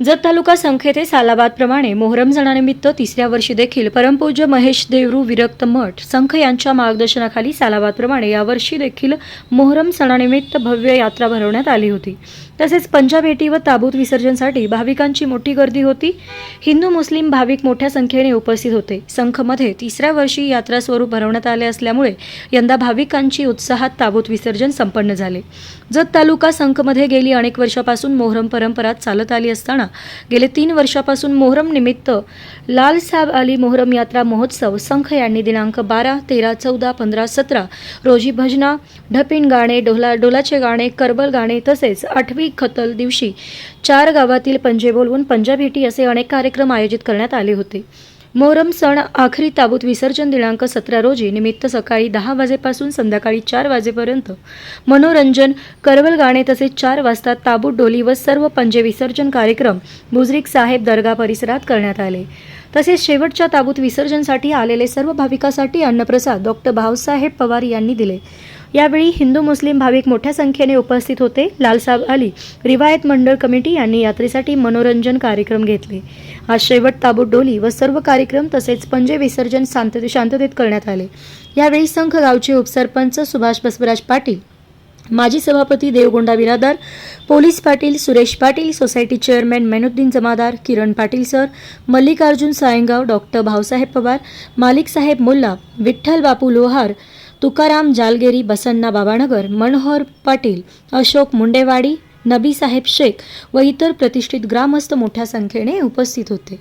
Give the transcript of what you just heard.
जत तालुका संख्येते सालाबादप्रमाणे मोहरम सणानिमित्त तिसऱ्या वर्षी देखील परमपूज्य महेश देवरू विरक्त मठ संख यांच्या मार्गदर्शनाखाली सालाबादप्रमाणे यावर्षी देखील मोहरम सणानिमित्त भव्य यात्रा भरवण्यात आली होती. तसेच पंजाबेटी व ताबूत विसर्जनसाठी भाविकांची मोठी गर्दी होती. हिंदू मुस्लिम भाविक मोठ्या संख्येने उपस्थित होते. संखमध्ये तिसऱ्या वर्षी यात्रा स्वरूप भरवण्यात आले असल्यामुळे यंदा भाविकांची उत्साहात ताबूत विसर्जन संपन्न झाले. जत तालुका संखमध्ये गेली अनेक वर्षापासून मोहरम परंपरा चालत आली असताना गेले तीन वर्षापासून मोहरम निमित्त लाल साहेब अली मोहरम यात्रा महोत्सव संख यांनी दिनांक बारा तेरा चौदा पंधरा सतरा रोजी भजना ढपिन गाणे डोला डोलाचे गाणे करबल गाणे तसेच आठवी खतल दिवशी चार गावातील पंजे बोलवून पंजाबेटी असे अनेक कार्यक्रम आयोजित करण्यात आले होते. मोहरम सण आखरी ताबूत विसर्जन दिनांक सतरा रोजी निमित्त सकाळी दहा वाजेपासून संध्याकाळी चार वाजेपर्यंत मनोरंजन करवल गाणे तसेच चार वाजता ताबूत डोली व सर्व पंजे विसर्जन कार्यक्रम बुजरिक साहेब दर्गा परिसरात करण्यात आले. तसेच शेवटच्या ताबूत विसर्जनसाठी आलेले सर्व भाविकासाठी अन्नप्रसाद डॉक्टर भाऊसाहेब पवार यांनी दिले. यावेळी हिंदू मुस्लिम भाविक मोठ्या संख्येने उपस्थित होते. लालसाब अली रिवायत मंडळ कमिटी यांनी यात्रेसाठी मनोरंजन कार्यक्रम घेतले. आज शेवट ताबूत डोली व सर्व कार्यक्रम तसेच पंजे विसर्जन शांतते शांततेत करण्यात आले. यावेळी संघ गावचे उपसरपंच सुभाष बसवराज पाटील माजी सभापती Devgonda Biradar police Patil Suresh Patil society chairman Menuddin Jamadar Kiran Patil sir Mallikarjun Sayangaon doctor Bhausaheb Pawar Malik Saheb Mulla Vitthal बापू लोहार तुकाराम जालगेरी बसन्ना बाबानगर मनोहर पाटील अशोक मुंडेवाडी नबीसाहेब शेख व इतर प्रतिष्ठित ग्रामस्थ मोठ्या संख्येने उपस्थित होते.